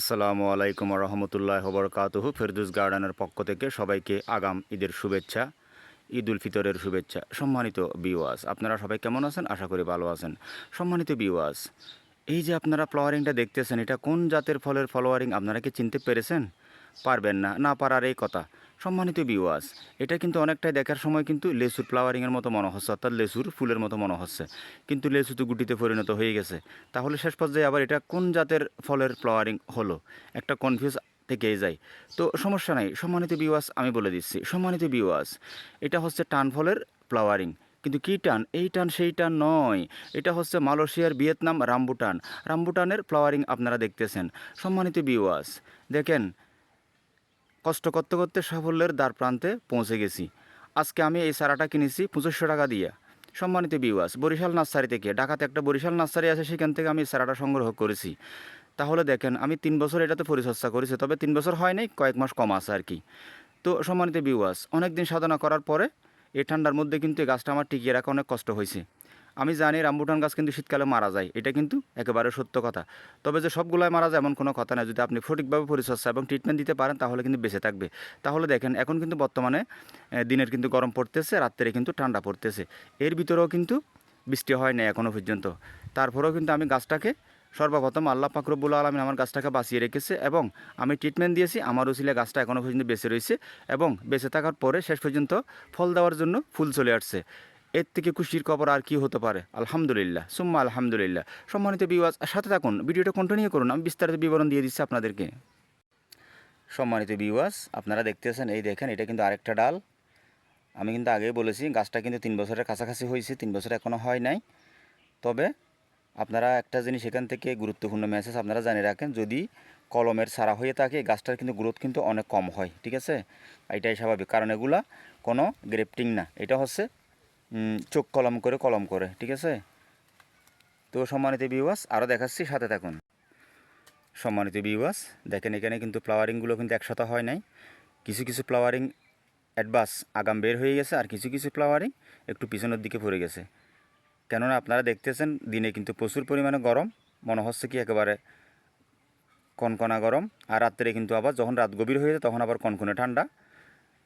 আসসালামু আলাইকুম রহমতুল্লাহ বরকাতহু ফেরদুস গার্ডেনের পক্ষ থেকে সবাইকে আগাম ঈদের শুভেচ্ছা ঈদ উল ফিতরের শুভেচ্ছা। সম্মানিত বিওয়াস আপনারা সবাই কেমন আছেন? আশা করি ভালো আছেন। সম্মানিত বিওয়াস এই যে আপনারা ফ্লাওয়ারিংটা দেখতেছেন, এটা কোন জাতের ফলের ফলোয়ারিং আপনারা কি চিনতে পেরেছেন? পারবেন না না পারার এই কথা। সম্মানিত বিওয়াস এটা কিন্তু অনেকটাই দেখার সময় কিন্তু লেসুর ফ্লাওয়ারিংয়ের মতো মনে হচ্ছে, অর্থাৎ লেসুর ফুলের মতো মনে হচ্ছে। কিন্তু লেসু তো গুটিতে পরিণত হয়ে গেছে। তাহলে শেষ পর্যায়ে আবার এটা কোন জাতের ফলের ফ্লাওয়ারিং হলো? একটা কনফিউজ থেকেই যায়। তো সমস্যা নাই, সম্মানিত বিওয়াস আমি বলে দিচ্ছি, সম্মানিত বিওয়াস এটা হচ্ছে টান ফলের ফ্লাওয়ারিং কিন্তু কী টান? এই টান সেই টান নয়। এটা হচ্ছে মালয়েশিয়ার ভিয়েতনাম রামবুটান। রামবুটানের ফ্লাওয়ারিং আপনারা দেখতেছেন। সম্মানিত বিওয়াস দেখেন কষ্ট করতে করতে সাফল্যের দ্বার প্রান্তে পৌঁছে গেছি। আজকে আমি এই চারাটা কিনেছি পঁচিশশো টাকা দিয়ে। সম্মানিত বিওয়াস বরিশাল নার্সারি থেকে, ঢাকাতে একটা বরিশাল নার্সারি আছে, সেখান থেকে আমি চারাটা সংগ্রহ করেছি। তাহলে দেখেন, আমি তিন বছর এটাতে পরিচর্যা করেছি, তবে তিন বছর হয় নাই, কয়েক মাস কম আছে আর কি। তো সম্মানিত বিওয়াস অনেক দিন সাধনা করার পরে এই ঠান্ডার মধ্যে কিন্তু এই গাছটা আমার টিকিয়ে রাখা অনেক কষ্ট হয়েছে। আমি জানি রামবুটান গাছ কিন্তু শীতকালে মারা যায়, এটা কিন্তু একেবারে সত্য কথা। তবে যে সবগুলোই মারা যায় এমন কোনো কথা না যদি আপনি সঠিকভাবে পরিচর্যা এবং ট্রিটমেন্ট দিতে পারেন, তাহলে কিন্তু বেঁচে থাকবে। তাহলে দেখেন, এখন কিন্তু বর্তমানে দিনের কিন্তু গরম পড়তেছে, রাত্রে কিন্তু ঠান্ডা পড়তেছে। এর ভিতরেও কিন্তু বৃষ্টি হয় না এখনও পর্যন্ত। তারপরেও কিন্তু আমি গাছটাকে সর্বপ্রথম আল্লাহ পাকরবুল আলমিন আমার গাছটাকে বাঁচিয়ে রেখেছে এবং আমি ট্রিটমেন্ট দিয়েছি, আমার উচিলে গাছটা এখনও পর্যন্ত বেঁচে রয়েছে এবং বেঁচে থাকার পরে শেষ পর্যন্ত ফল দেওয়ার জন্য ফুল চলে আসছে। এর থেকে খুশির খবর আর কি হতে পারে? আলহামদুলিল্লাহ। সুম্মা আলহামদুলিল্লাহ। সম্মানিত বিওয়াজ সাথে থাকুন। ভিডিওটা কন্টিনিউ করুন। আমি বিস্তারিত বিবরণ দিয়ে দিচ্ছি আপনাদেরকে। সম্মানিত বিওয়াজ আপনারা দেখতেছেন, এই দেখেন, এটা কিন্তু আরেকটা ডাল। আমি কিন্তু আগেই বলেছি, গাছটা কিন্তু তিন বছরের কাছাকাছি হয়েছে, তিন বছর এখনও হয় নাই। তবে আপনারা একটা জিনিস এখান থেকে গুরুত্বপূর্ণ মেসেজ আপনারা জানিয়ে রাখেন, যদি কলমের সারা হয়ে থাকে, গাছটার কিন্তু গ্রোথ কিন্তু অনেক কম হয়, ঠিক আছে? এটাই স্বাভাবিক। কারণ এগুলা কোনো গ্রেফটিং না। এটা হচ্ছে চোখ কলম করে কলম করে, ঠিক আছে? তো সম্মানিত বিওয়াস আরও দেখাচ্ছি, সাথে থাকুন। সম্মানিত বিওয়াস দেখেন এখানে কিন্তু ফ্লাওয়ারিংগুলো কিন্তু একসাথে হয় নাই। কিছু কিছু ফ্লাওয়ারিং অ্যাডভান্স আগাম বের হয়ে গেছে, আর কিছু কিছু ফ্লাওয়ারিং একটু পিছনের দিকে পড়ে গেছে। কেননা আপনারা দেখতেছেন, দিনে কিন্তু প্রচুর পরিমাণে গরম, মনে হচ্ছে কি একেবারে কনকনা গরম, আর রাত্রে কিন্তু আবার যখন রাত গভীর হয়ে যায়, তখন আবার কনকনে ঠান্ডা।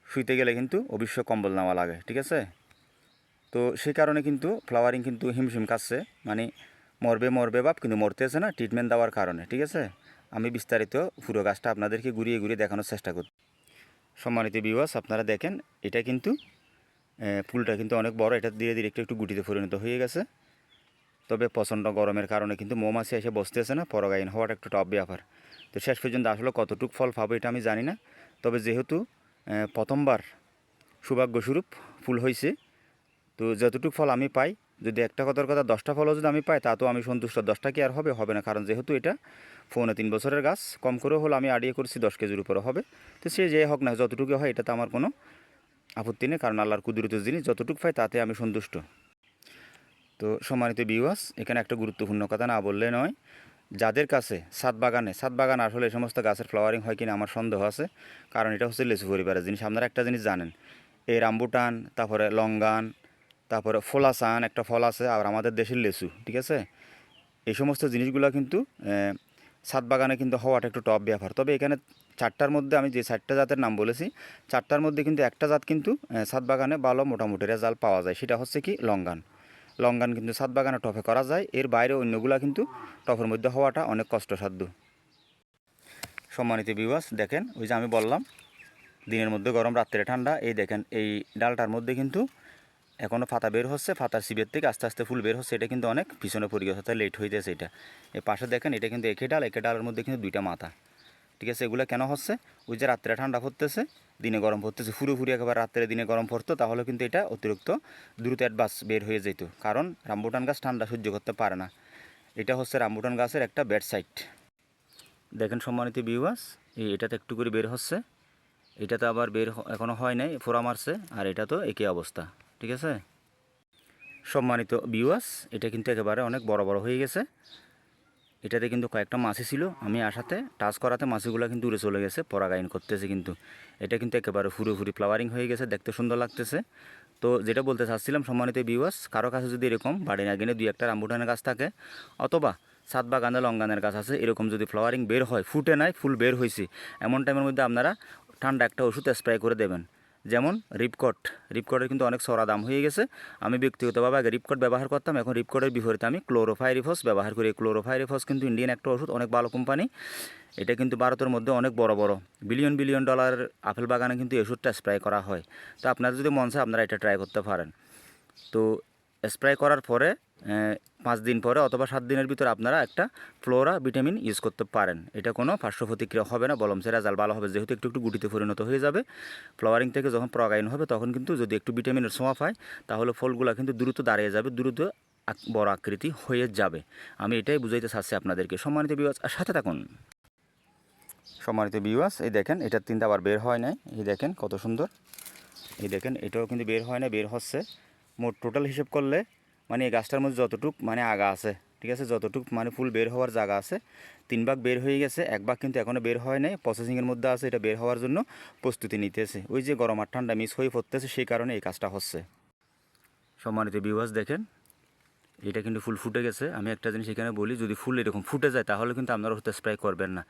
শুইতে গেলে কিন্তু অবশ্য কম্বল নেওয়া লাগে, ঠিক আছে? তো সেই কারণে কিন্তু ফ্লাওয়ারিং কিন্তু হিমশিম কাটছে মানে মরবে মরবে বাপ কিন্তু মরতেছে না ট্রিটমেন্ট দেওয়ার কারণে, ঠিক আছে? আমি বিস্তারিত পুরো গাছটা আপনাদেরকে ঘুরিয়ে ঘুরিয়ে দেখানোর চেষ্টা করি সম্মানিত বিবাস আপনারা দেখেন, এটা কিন্তু ফুলটা কিন্তু অনেক বড়, এটা ধীরে ধীরে একটু একটু গুটিতে পরিণত হয়ে গেছে। তবে প্রচণ্ড গরমের কারণে কিন্তু মৌমাছি এসে বসতেছে না, পরগায়ন হওয়াটা একটু টপ ব্যাপার। তো শেষ পর্যন্ত আসলে কতটুকু ফল পাবো এটা আমি জানি না। তবে যেহেতু প্রথমবার সৌভাগ্যস্বরূপ ফুল হয়েছে তো যতটুকু ফল আমি পাই, যদি একটা কথার কথা দশটা ফলও যদি আমি পাই, তা তো আমি সন্তুষ্ট। দশটা কি আর হবে? হবে না। কারণ যেহেতু এটা ফোনে তিন বছরের গাছ, কম করেও হলো, আমি আড়িয়ে করছি, দশ কেজির উপরে হবে। তো সে যে হোক না যতটুকু হয়, এটাতে আমার কোনো আপত্তি নেই। কারণ আল্লাহর কুদরত জিনিস যতটুকু পাই, তাতে আমি সন্তুষ্ট। তো সম্মানিত বিওয়াস এখানে একটা গুরুত্বপূর্ণ কথা না বললে নয়, যাদের কাছে সাত বাগানে, সাত বাগান আসলে এই সমস্ত গাছের ফ্লাওয়ারিং হয় কিনা আমার সন্দেহ আছে। কারণ এটা হচ্ছে লেচু পরিবারের জিনিস। আপনারা একটা জিনিস জানেন, এই রাম্বুটান, তারপরে লঙ্গান তারপরে ফলাসান একটা ফল আছে আর আমাদের দেশের লেচু, ঠিক আছে? এই সমস্ত জিনিসগুলো কিন্তু ছাদ বাগানে কিন্তু হওয়াটা একটু টপ ব্যাপার। তবে এখানে চারটার মধ্যে আমি যে চারটা জাতের নাম বলেছি, চারটার মধ্যে কিন্তু একটা জাত কিন্তু ছাদ বাগানে ভালো মোটামুটি রেজাল্ট পাওয়া যায়। সেটা হচ্ছে কি? লঙ্গান। লঙ্গান কিন্তু ছাদ বাগানে টপে করা যায়। এর বাইরে অন্যগুলা কিন্তু টপের মধ্যে হওয়াটা অনেক কষ্টসাধ্য। সম্মানিত বিবাস দেখেন, ওই যে আমি বললাম, দিনের মধ্যে গরম, রাত্রে ঠান্ডা, এই দেখেন, এই ডালটার মধ্যে কিন্তু এখনও ফাতা বের হচ্ছে ফাতার শিবের থেকে আস্তে আস্তে ফুল বের হচ্ছে, এটা কিন্তু অনেক পিছনে পড়ে গেছে, অর্থাৎ লেট হইতেছে এটা। এই পাশে দেখেন, এটা কিন্তু একে ডাল, একে ডালের মধ্যে কিন্তু দুইটা মাথা। ঠিক আছে, এগুলো কেন হচ্ছে? ওই যে রাত্রে ঠান্ডা পড়তেছে, দিনে গরম পড়তেছে ফুরোফুরি একেবারে রাত্রে দিনে গরম পড়তো, তাহলে কিন্তু এটা অতিরিক্ত দ্রুত অ্যাডভান্স বের হয়ে যেত, কারণ রামবুটান গাছ ঠান্ডা সহ্য করতে পারে না। এটা হচ্ছে রামবুটান গাছের একটা ব্যাড সাইট দেখেন সম্মানিত বিওয়াস এই এটাতে একটু করে বের হচ্ছে, এটাতে আবার বের হ- এখনও হয় নাই ফোরা মারছে, আর এটা তো একই অবস্থা। ঠিক আছে? সম্মানিত বিওয়াস এটা কিন্তু একেবারে অনেক বড় বড় হয়ে গেছে। এটাতে কিন্তু কয়েকটা মাছি ছিল। আমি আসাতে টাচ করাতে মাছিগুলো কিন্তু উড়ে চলে গেছে, পরাগায়ন করতেছে কিন্তু। এটা কিন্তু একেবারে ফুরোফুরি ফ্লাওয়ারিং হয়ে গেছে, দেখতে সুন্দর লাগতেছে। তো যেটা বলতে চাচ্ছিলাম, সম্মানিত বিওয়াস কারও কাছে যদি এরকম বাড়ি না গেলে দুই একটা রামবুটানের গাছ থাকে, অথবা ছাদ বাগানে লঙ্গানের গাছ আছে, এরকম যদি ফ্লাওয়ারিং বের হয়, ফুটে নাই, ফুল বের হয়েছে এমন টাইমের মধ্যে আপনারা ঠান্ডা একটা ওষুধ স্প্রে করে দেবেন। যেমন রিপকট রিপকটের কিন্তু অনেক সরা দাম হয়ে গেছে। আমি ব্যক্তিগতভাবে আগে রিপকট ব্যবহার করতাম, এখন রিপকটের বিপরীতে আমি ক্লোরোফাইরিফস ব্যবহার করি। ক্লোরোফাইরিফস কিন্তু ইন্ডিয়ান একটা ওষুধ, অনেক ভালো কোম্পানি এটা কিন্তু ভারতের মধ্যে অনেক বড় বড়। বিলিয়ন বিলিয়ন ডলার আপেল বাগানে কিন্তু এই ওষুধটা স্প্রে করা হয়। তো আপনারা যদি মন চায়, আপনারা এটা ট্রাই করতে পারেন। তো স্প্রে করার পরে পাঁচ দিন পরে অথবা সাত দিনের ভিতরে আপনারা একটা ফ্লোরা, ভিটামিন ইউজ করতে পারেন। এটা কোনো পার্শ্ব প্রতিক্রিয়া হবে না বলমসে রেজাল্ট ভালো হবে। যেহেতু একটু একটু গুটিতে পরিণত হয়ে যাবে ফ্লাওয়ারিং থেকে যখন প্রগায়ন হবে তখন কিন্তু যদি একটু ভিটামিনের ছোঁয়া পায়, তাহলে ফলগুলো কিন্তু দ্রুত দাঁড়িয়ে যাবে, দ্রুত বড় আকৃতি হয়ে যাবে। আমি এটাই বুঝাইতে চাচ্ছি আপনাদেরকে। সম্মানিত বিবাস সাথে থাকুন। সম্মানিত বিওয়াস এই দেখেন এটার তিনটা আবার বের হয় নাই। এই দেখেন, কত সুন্দর। এই দেখেন, এটাও কিন্তু বের হয় না বের হচ্ছে। মোট টোটাল হিসেব করলে মানে এই গাছটার মধ্যে যতটুক মানে আগা আছে, ঠিক আছে? যতটুক মানে ফুল বের হওয়ার জায়গা আছে, তিন ভাগ বের হয়ে গেছে, এক ভাগ কিন্তু এখনও বের হয় নাই প্রসেসিংয়ের মধ্যে আছে, এটা বের হওয়ার জন্য প্রস্তুতি নিতেছে। ওই যে গরম আর ঠান্ডা মিস হয়ে পড়তেছে, সেই কারণে এই কাজটা হচ্ছে। সম্মানিত বিওয়াস দেখেন, এটা কিন্তু ফুল ফুটে গেছে। আমি একটা জিনিস এখানে বলি, যদি ফুল এরকম ফুটে যায়, তাহলে কিন্তু আপনারা হতে স্প্রে করবেন না।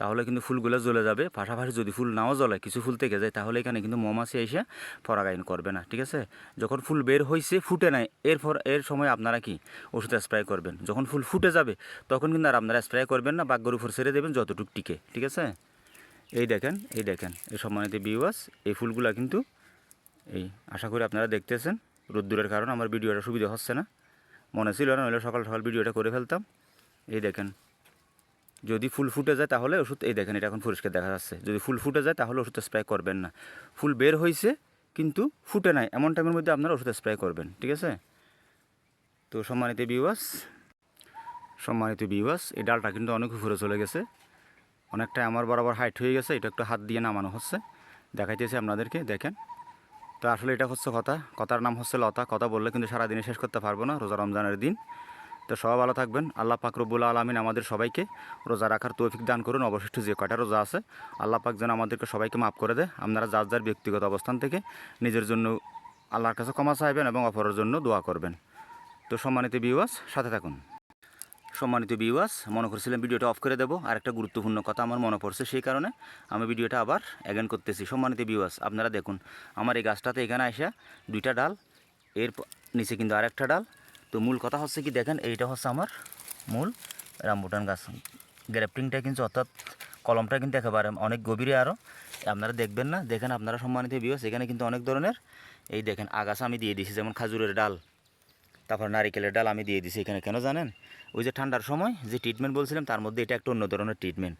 তাহলে কিন্তু ফুলগুলো জ্বলে যাবে। পাশাপাশি যদি ফুল নাও জ্বলে, কিছু ফুল থেকে যায়, তাহলে এখানে কিন্তু মৌমাছি এসে পরাগায়ন করবে না, ঠিক আছে? যখন ফুল বের হয়েছে ফুটে নাই, এরপর এর সময় আপনারা কি? ওষুধ স্প্রে করবেন। যখন ফুল ফুটে যাবে, তখন কিন্তু আর আপনারা স্প্রে করবেন না, বাগ্যর উপর ছেড়ে দেবেন, যতটুক টিকে, ঠিক আছে? এই দেখেন এই দেখেন, এই সম্মানিত বিওয়াস এই ফুলগুলা কিন্তু এই আশা করি আপনারা দেখতেছেন। রোদ্দুরের কারণে আমার ভিডিওটা সুবিধা হচ্ছে না। মনে ছিল না হলে সকাল সকাল ভিডিওটা করে ফেলতাম। এই দেখেন যদি ফুল ফুটে যায় তাহলে ওষুধ, এই দেখেন এটা এখন পরিষ্কার দেখা যাচ্ছে। যদি ফুল ফুটে যায় তাহলে ওষুধ স্প্রে করবেন না। ফুল বের হয়েছে কিন্তু ফুটে নাই। এমন টাইমের মধ্যে আপনারা ওষুধ স্প্রে করবেন, ঠিক আছে? তো সম্মানিত বিওয়াস সম্মানিত বিওয়াস এই ডালটা কিন্তু অনেক উপরে চলে গেছে। অনেকটা আমার বরাবর হাইট হয়ে গেছে, এটা একটু হাত দিয়ে নামানো হচ্ছে। দেখাইতেছি আপনাদেরকে, দেখেন। তো আসলে এটা হচ্ছে কথা। কথার নাম হচ্ছে লতা। কথা বললে কিন্তু সারাদিনে শেষ করতে পারব না, রোজা রমজানের দিন। তো সবাই ভালো থাকবেন। আল্লাহ পাক রব্বুল আলমিন আমাদের সবাইকে রোজা রাখার তৌফিক দান করুন। অবশিষ্ট যে কয়টা রোজা আছে, আল্লাহ পাক যেন আমাদেরকে সবাইকে মাফ করে দেয়। আপনারা যার যার ব্যক্তিগত অবস্থান থেকে নিজের জন্য আল্লাহর কাছে ক্ষমা চাইবেন এবং অপরের জন্য দোয়া করবেন। তো সম্মানিত বিওয়াস সাথে থাকুন। সম্মানিত বিওয়াস মনে করছিলাম ভিডিওটা অফ করে দেবো। আর একটা গুরুত্বপূর্ণ কথা আমার মনে পড়ছে, সেই কারণে আমি ভিডিওটা আবার অ্যাগেন করতেছি। সম্মানিত বিওয়াস আপনারা দেখুন, আমার এই গাছটাতে এখানে আসা দুইটা ডাল, এর নিচে কিন্তু আরেকটা ডাল তো মূল কথা হচ্ছে কি, দেখেন এইটা হচ্ছে আমার মূল রামবুটান গাছ। গ্রেফটিংটা কিন্তু অর্থাৎ কলমটা কিন্তু একেবারে অনেক গভীরে আরও আপনারা দেখবেন না, দেখেন আপনারা সম্মানিত বিওয়াস এখানে কিন্তু অনেক ধরনের এই দেখেন আগাছা আমি দিয়ে দিয়েছি যেমন খাজুরের ডাল, তারপর নারিকেলের ডাল আমি দিয়ে দিছি এখানে, কেন জানেন? ওই যে ঠান্ডার সময় যে ট্রিটমেন্ট বলছিলাম, তার মধ্যে এটা একটা অন্য ধরনের ট্রিটমেন্ট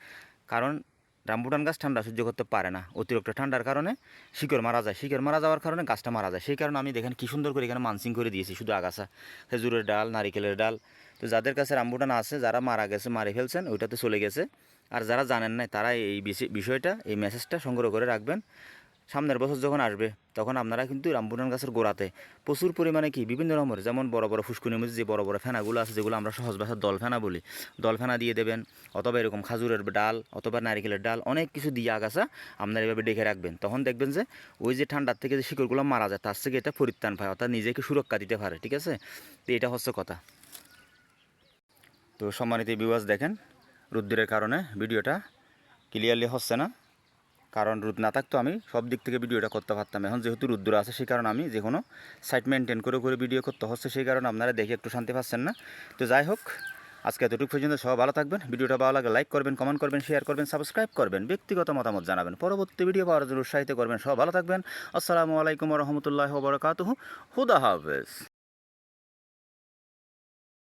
কারণ রামবুটান গাছ ঠান্ডা সহ্য করতে পারে না, অতিরিক্ত ঠান্ডার কারণে শিকড় মারা যায়। শিকড় মারা যাওয়ার কারণে গাছটা মারা যায়। সেই কারণে আমি দেখেন কী সুন্দর করে এখানে মানসিং করে দিয়েছি, শুধু আগাছা, খেজুরের ডাল, নারিকেলের ডাল। তো যাদের কাছে রামবুটান আছে, যারা মারা গেছে, মারে ফেলছেন, ওইটাতে চলে গেছে। আর যারা জানেন না তারা এই বিষয়- বিষয়টা, এই মেসেজটা সংগ্রহ করে রাখবেন। সামনের বছর যখন আসবে, তখন আপনারা কিন্তু রামবুটান গাছের গোড়াতে প্রচুর পরিমাণে কি বিভিন্ন রকমের যেমন বড় বড় ফুসকুনির মধ্যে যে বড় বড় ফেনাগুলো আছে, যেগুলো আমরা সহজ ভাষায় দল ফেনা বলি, দল ফেনা দিয়ে দেবেন, অথবা এরকম খাজুরের ডাল, অথবা নারিকেলের ডাল, অনেক কিছু দিয়ে আগাছা আপনারা এভাবে ডেকে রাখবেন। তখন দেখবেন যে ওই যে ঠান্ডার থেকে যে শিকড়গুলো মারা যায়, তার থেকে এটা পরিত্রাণ পায়, অর্থাৎ নিজেকে সুরক্ষা দিতে পারে, ঠিক আছে? তো এটা হচ্ছে কথা। তো সম্মানিত বিবাস দেখেন, রুদ্রের কারণে ভিডিওটা ক্লিয়ারলি হচ্ছে না। কারণ রোদ না থাকতো আমি সব দিক থেকে ভিডিওটা করতে পারতাম। এখন যেহেতু রুদ্র আছে, সেই কারণে আমি যে কোনো সাইট মেনটেন করে করে ভিডিও করতে হচ্ছে, সেই কারণে আপনারা দেখে একটু শান্তি পাচ্ছেন না। তো যাই হোক, আজকে এতটুকু পর্যন্ত সব ভালো থাকবেন। ভিডিওটা ভালো লাগে লাইক করবেন কমেন্ট করবেন শেয়ার করবেন সাবস্ক্রাইব করবেন, ব্যক্তিগত মতামত জানাবেন। পরবর্তী ভিডিও পাওয়ার জন্য উৎসাহিত করবেন সব ভালো থাকবেন। আসসালামু আলাইকুম রহমতুল্লাহ বরকাতুহু। হুদা হাফেজ।